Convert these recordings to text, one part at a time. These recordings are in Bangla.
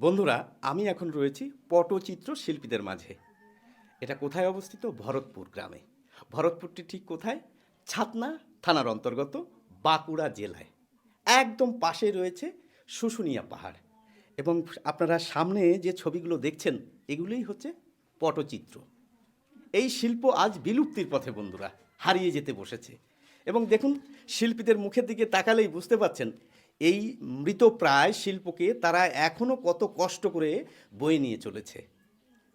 বন্ধুরা, আমি এখন রয়েছি পটচিত্র শিল্পীদের মাঝে। এটা কোথায় অবস্থিত? ভরতপুর গ্রামে। ভরতপুরটি ঠিক কোথায়? ছাতনা থানার অন্তর্গত বাঁকুড়া জেলায়। একদম পাশে রয়েছে শুশুনিয়া পাহাড়। এবং আপনারা সামনে যে ছবিগুলো দেখছেন, এগুলোই হচ্ছে পটচিত্র। এই শিল্প আজ বিলুপ্তির পথে, বন্ধুরা, হারিয়ে যেতে বসেছে। এবং দেখুন, শিল্পীদের মুখের দিকে তাকালেই বুঝতে পাচ্ছেন এই মৃতপ্রায় শিল্পকে তারা এখনও কত কষ্ট করে বয়ে নিয়ে চলেছে।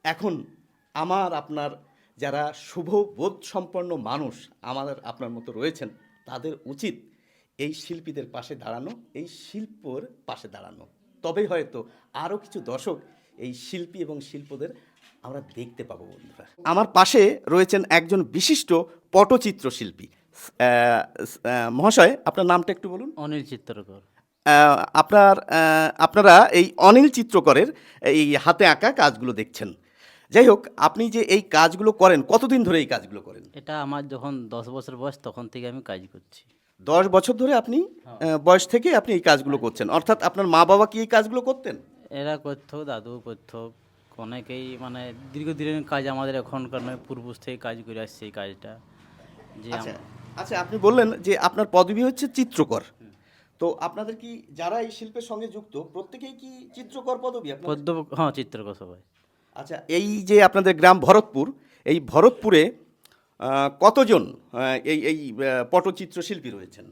এখন আমার আপনার যারা শুভ বোধ সম্পন্ন মানুষ আমাদের আপনার মতো রয়েছেন, তাদের উচিত এই শিল্পীদের পাশে দাঁড়ানো, এই শিল্পর পাশে দাঁড়ানো। তবেই হয়তো আরও কিছু দশক এই শিল্পী এবং শিল্পদের আমরা দেখতে পাবো বন্ধুরা। আমার পাশে রয়েছেন একজন বিশিষ্ট পটচিত্র শিল্পী মহাশয়, আপনার নামটা একটু বলুন। অনিল চিত্রকর আপনার আপনারা এই অনিল চিত্রকরের এই হাতে আঁকা কাজগুলো দেখছেন। যাই হোক আপনি যে এই কাজগুলো করেন কতদিন ধরে এই কাজগুলো করেন? এটা আমার যখন দশ বছর বয়স তখন থেকে আমি কাজ করছি। দশ বছর ধরে আপনি বয়স থেকে আপনি এই কাজগুলো করছেন। অর্থাৎ আপনার মা বাবা কি এই কাজগুলো করতেন? এরা করতো দাদু করতো অনেকেই মানে দীর্ঘদিনের কাজ আমাদের এখনকার নয় পূর্বজ থেকে কাজ করে আসছে এই কাজটা। যে আচ্ছা আচ্ছা আপনি বললেন যে আপনার পদবি হচ্ছে চিত্রকর। তো আপনাদের কি যারা এই শিল্পের সঙ্গে যুক্ত প্রত্যেকেই কি চিত্রকর পদবি পদ্ম হ্যাঁ চিত্রকর সবাই। আচ্ছা এই যে আপনাদের গ্রাম ভরতপুর এই ভরতপুরে আহ, কতজন আহ, এই এই আহ, পটচিত্র শিল্পী রয়েছেন?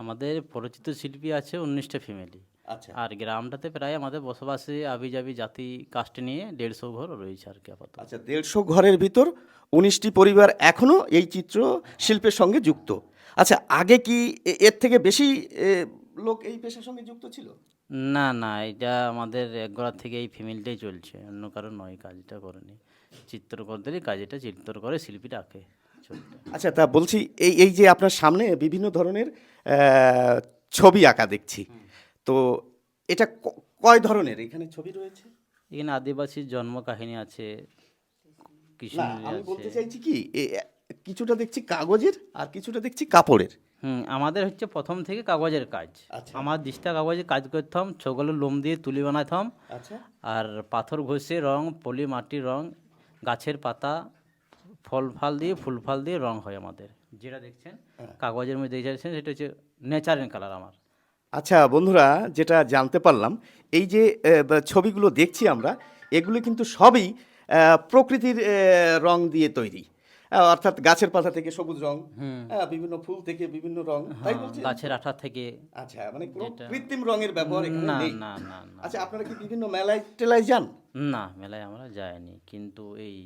আমাদের পরিচিত শিল্পী আছে উনিশটা ফ্যামিলি। আচ্ছা। আর গ্রামটাতে প্রায় আমাদের বসবাসে আবি যাবি জাতি কাস্ট নিয়ে দেড়শো ঘর রয়েছে আর কি আপাতত। আচ্ছা দেড়শো ঘরের ভিতর উনিশটি পরিবার এখনও এই চিত্র শিল্পের সঙ্গে যুক্ত। আচ্ছা আগে কি এর থেকে বেশি লোক এই পেশার সঙ্গে যুক্ত ছিল? না না এটা আমাদের একগড়া থেকে এই ফ্যামিলিটাই চলছে অন্য কারও নয় কাজটা করেনি। চিত্রকরদেরই কাজ এটা চিত্র করে আঁকে ছবিটা। আচ্ছা তা বলছি এই এই যে আপনার সামনে বিভিন্ন ধরনের ছবি আঁকা দেখছি তো এটা কয় ধরনের? এখানে ছবি রয়েছে? এখানে আদিবাসীর জন্ম কাহিনী আছে কৃষ্ণ আমি বলতে চাইছি কি কিছুটা দেখছি কাগজের আর কিছুটা দেখছি কাপড়ের। হুম আমাদের হচ্ছে প্রথম থেকে কাগজের কাজ। আচ্ছা। আমার দিশটা কাগজে কাজ করতাম ছগুলো লোম দিয়ে তুলি বানাতাম আচ্ছা। আর পাথর ঘষে রং পলি মাটির রং গাছের পাতা ফল ফাল দিয়ে ফুল ফাল দিয়ে রং হয় আমাদের। যেটা দেখছেন কাগজের মধ্যে দেখছেন সেটা হচ্ছে ন্যাচারাল কালার আমার। আচ্ছা বন্ধুরা যেটা জানতে পারলাম এই যে ছবিগুলো দেখছি আমরা এগুলো কিন্তু সবই প্রকৃতির রং দিয়ে তৈরি। অর্থাৎ গাছের পাতা থেকে সবুজ রং আহ, বিভিন্ন ফুল থেকে বিভিন্ন রং তাই বলছি গাছের আঠা থেকে আচ্ছা মানে কোনো কৃত্রিম রঙের ব্যবহার এখানে নেই। না না না। আচ্ছা আপনারা কি বিভিন্ন মেলায় টেলায় যান? না মেলায় আমরা যাইনি কিন্তু এই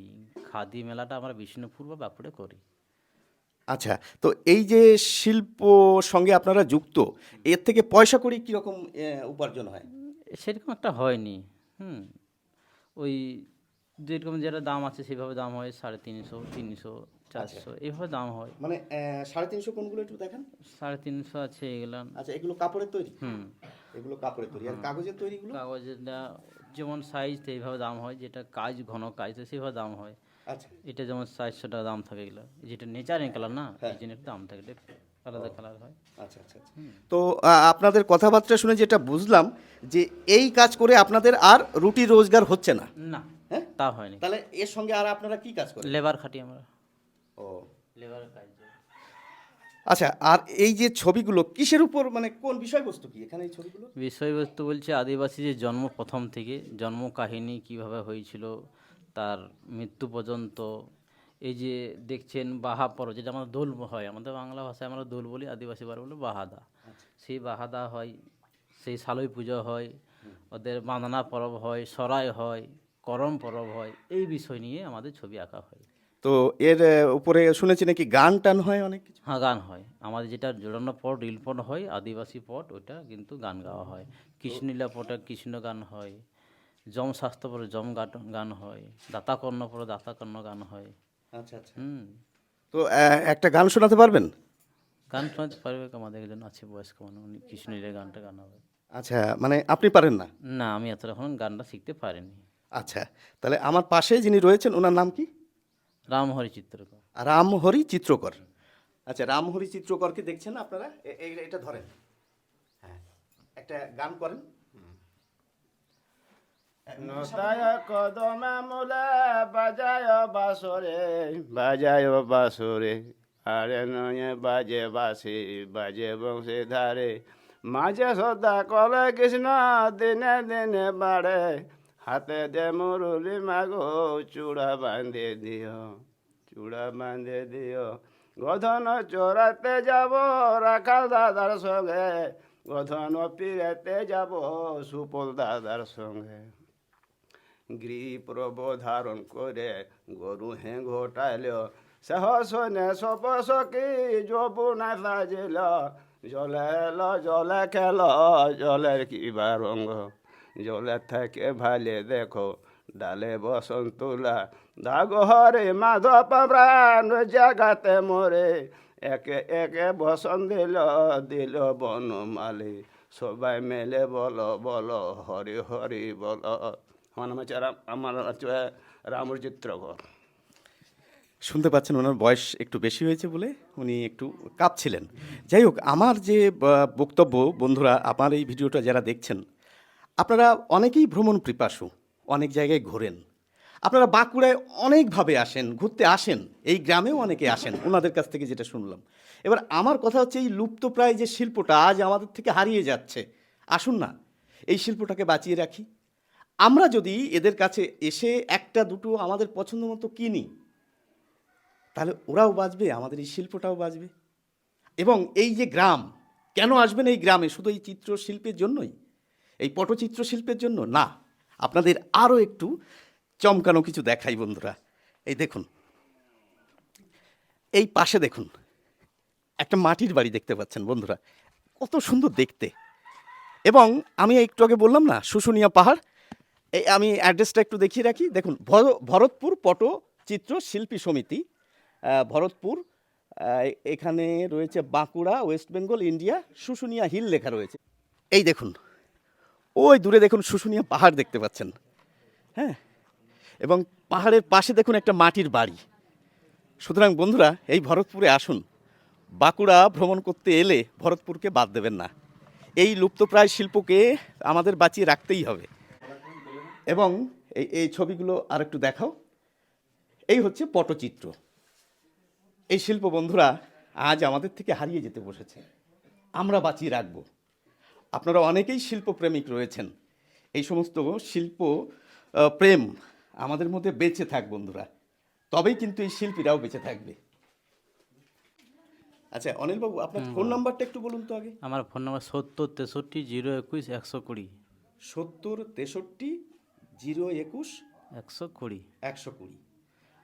খাদি মেলাটা আমরা বিষ্ণুপুর বা বাঁকুড়ে করি। আচ্ছা তো এই যে শিল্প সঙ্গে আপনারা যুক্ত এর থেকে পয়সা করি কীরকম উপার্জন হয়? সেরকম একটা হয়নি হুম। ওই যেরকম যেটা দাম আছে সেভাবে দাম হয় সাড়ে তিনশো তিনশো চারশো এইভাবে দাম হয়। মানে সাড়ে তিনশো কোনগুলো একটু দেখান? সাড়ে তিনশো আছে এগুলো আচ্ছা এগুলো কাপড়ের তৈরি? হুম। এগুলো কাপড়ের তৈরি। আর কাগজের তৈরিগুলো? কাগজেরটা যেমন সাইজ এইভাবে দাম হয়। যেটা কাজ ঘন কাজ সেভাবে দাম হয়। আচ্ছা। এটা যেমন চারশো টাকা দাম থাকে এগুলো। যেটা নেচারেল কালার না এই জন্য দাম থাকে আলাদা কালার হয়। আচ্ছা আচ্ছা আচ্ছা। তো আপনাদের কথাবার্তা শুনে যেটা বুঝলাম যে এই কাজ করে আপনাদের আর রুটি রোজগার হচ্ছে না। না। হ্যাঁ তা হয়নি। তাহলে এর সঙ্গে আর আপনারা কি কাজ করেন? লেবার খাটি আমরা। ও। লেবার কাজ। আচ্ছা আর এই যে ছবিগুলো কিসের উপর মানে কোন বিষয়বস্তু কি? এখানে এই ছবিগুলো? বিষয়বস্তু বলছে আদিবাসী যে জন্ম প্রথম থেকে জন্ম কাহিনী কীভাবে হয়েছিল তার মৃত্যু পর্যন্ত এই যে দেখছেন বাহা পরব যেটা আমাদের দোল হয় আমাদের বাংলা ভাষায় আমরা দোল বলি আদিবাসী বার বলে বাহাদা। সেই বাহাদা হয় সেই সালই পুজো হয় ওদের বাঁধনা পরব হয় সরাই হয় করম পরব হয় এই বিষয় নিয়ে আমাদের ছবি আঁকা হয়। তো এর উপরে শুনেছি নাকি গান টান হয় অনেক কিছু? হ্যাঁ গান হয়। আমাদের যেটা জোড়ানো পট রিল পট হয় আদিবাসী পট ওইটা কিন্তু গান গাওয়া হয়। কৃষ্ণলীলা পটে কৃষ্ণ গান হয়। যম শাস্ত্র পরে যম গান- গান হয়। দাতা কর্ণ পরে দাতা কর্ণ গান হয়। আচ্ছা আচ্ছা। হুম। তো একটা গান শোনাতে পারবেন? গান শোনাতে পারবে আমাদের একজন আছে বয়স্ক মানে উনি কৃষ্ণলীলা গানটা গান হবে। আচ্ছা মানে আপনি পারেন না? না আমি এত এখন গানটা শিখতে পারিনি। আচ্ছা তাহলে আমার পাশে যিনি রয়েছেন ওনার নাম কি? রামহরি চিত্রকর। রামহরি চিত্রকর। আচ্ছা রামহরি চিত্রকরকে দেখছেন আপনারা? এটা ধরেন। হ্যাঁ একটা গান করেন। নতায় কদমে মূলে বাজায় বাসরে বাজায় বাসরে আরে নয় বাজে বাসি বাজে বংশে ধারে। মাঝে সদা কলে কৃষ্ণ দিনে দিনে বাড়ে হাতে দে মুরুলি, মাগো, চূড়া বাঁধে দিও, চূড়া বাঁধে দিও। গধন চোরাতে যাব, রাখাল দাদার সঙ্গে। গধন পিড়েতে যাব, সুপল দাদার সঙ্গে। গ্রীপ্রব ধারণ করে গরু হে ঘটাইল সহসনে সপ সখী যবুনা সাজিল। জলে জলে খেল, জলের কিবা রঙ্গ জলে থেকে ভালে দেখো, ডালে বসন তুলা দাগ হরে মাধব প্রাণ জাগাতে মরে। একে একে বসন দিল দিল বনমালী সবাই মেলে বলো বলো, হরি হরি বলো। আমার নাম হচ্ছে আমার হচ্ছে রামর চিত্রকর। শুনতে পাচ্ছেন, ওনার বয়স একটু বেশি হয়েছে বলে উনি একটু কাঁপছিলেন। যাই হোক, আমার যে বক্তব্য, বন্ধুরা, আমার এই ভিডিওটা যারা দেখছেন আপনারা অনেকেই ভ্রমণ পিপাসু, অনেক জায়গায় ঘোরেন। আপনারা বাঁকুড়ায় অনেকভাবে আসেন, ঘুরতে আসেন, এই গ্রামেও অনেকে আসেন, ওনাদের কাছ থেকে যেটা শুনলাম। এবার আমার কথা হচ্ছে এই লুপ্তপ্রায় যে শিল্পটা আজ আমাদের থেকে হারিয়ে যাচ্ছে, আসুন না, এই শিল্পটাকে বাঁচিয়ে রাখি। আমরা যদি এদের কাছে এসে একটা, দুটো আমাদের পছন্দ মতো কিনি, তাহলে ওরাও বাঁচবে, আমাদের এই শিল্পটাও বাঁচবে। এবং এই যে গ্রাম, কেন আসবেন এই গ্রামে? শুধু এই চিত্রশিল্পের জন্যই? এই পটচিত্র শিল্পের জন্য? না, আপনাদের আরও একটু চমকানো কিছু দেখাই বন্ধুরা। এই দেখুন, এই পাশে দেখুন, একটা মাটির বাড়ি দেখতে পাচ্ছেন বন্ধুরা। কত সুন্দর দেখতে। এবং আমি একটু আগে বললাম না, শুশুনিয়া পাহাড়? এই আমি অ্যাড্রেসটা একটু দেখিয়ে রাখি। দেখুন, ভর- ভরতপুর পটচিত্র শিল্পী সমিতি ভরতপুর এখানে রয়েছে Bankura, west Bengal, India, Susunia hill লেখা রয়েছে। এই দেখুন ওই দূরে দেখুন শুশুনিয়া পাহাড় দেখতে পাচ্ছেন। হ্যাঁ? এবং পাহাড়ের পাশে দেখুন একটা মাটির বাড়ি। সুতরাং বন্ধুরা, এই ভরতপুরে আসুন। বাঁকুড়া ভ্রমণ করতে এলে ভরতপুরকে বাদ দেবেন না। এই লুপ্তপ্রায় শিল্পকে আমাদের বাঁচিয়ে রাখতেই হবে। এবং এই এই ছবিগুলো আর একটু দেখাও। এই হচ্ছে পটচিত্র। এই শিল্প বন্ধুরা, আজ আমাদের থেকে হারিয়ে যেতে বসেছে। আমরা বাঁচিয়ে রাখব। আপনারা অনেকেই শিল্পপ্রেমিক রয়েছেন। এই সমস্ত শিল্প প্রেম আমাদের মধ্যে বেঁচে থাক বন্ধুরা। তবেই কিন্তু এই শিল্পীরাও বেঁচে থাকবে। আচ্ছা অনিলবাবু আপনার ফোন নাম্বারটা একটু বলুন তো আগে। আমার ফোন নাম্বার সত্তর তেষট্টি জিরো একুশ একশো কুড়ি। সত্তর তেষট্টি জিরো একুশ একশো কুড়ি। একশো কুড়ি।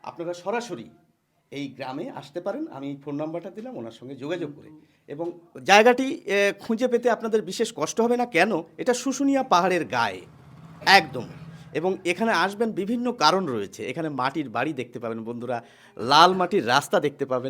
আপনারা সরাসরি এই গ্রামে আসতে পারেন আমি ফোন নাম্বারটা দিলাম ওনার সঙ্গে যোগাযোগ করে। এবং জায়গাটি খুঁজে পেতে আপনাদের বিশেষ কষ্ট হবে না কেন? এটা শুশুনিয়া পাহাড়ের গায়ে। একদম। এবং এখানে আসবেন বিভিন্ন কারণ রয়েছে। এখানে মাটির বাড়ি দেখতে পাবেন বন্ধুরা লাল মাটির রাস্তা দেখতে পাবেন।